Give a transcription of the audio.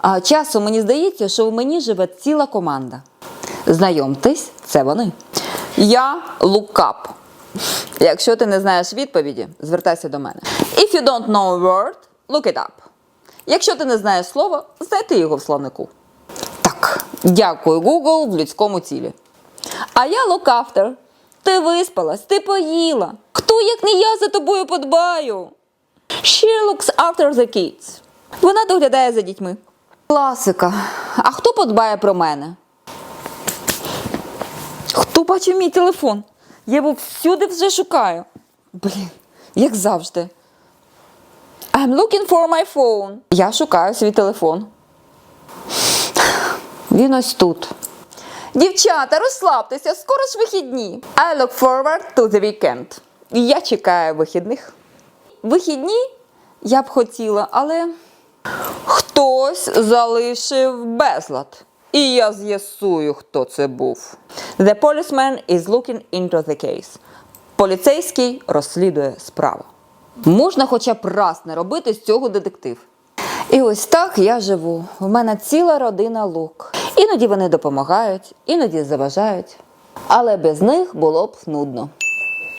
А часом мені здається, що в мені живе ціла команда. Знайомтесь, це вони. Я лукап. Якщо ти не знаєш відповіді, звертайся до мене. If you don't know a word, look it up. Якщо ти не знаєш слово, знайти його в словнику. Так, дякую, Google в людському тілі. А я after. Ти виспалась, ти поїла. Хто, як не я, за тобою подбаю? She looks after the kids. Вона доглядає за дітьми. Класика. А хто подбає про мене? Хто бачив мій телефон? Я його всюди вже шукаю. Блін, як завжди. I'm looking for my phone. Я шукаю свій телефон. Він ось тут. Дівчата, розслабтеся, скоро ж вихідні. I look forward to the weekend. Я чекаю вихідних. Вихідні я б хотіла, але хтось залишив безлад. І я з'ясую, хто це був. The policeman is looking into the case. Поліцейський розслідує справу. Можна хоча б раз не робити з цього детектив. І ось так я живу. У мене ціла родина лук. Іноді вони допомагають, іноді заважають. Але без них було б нудно.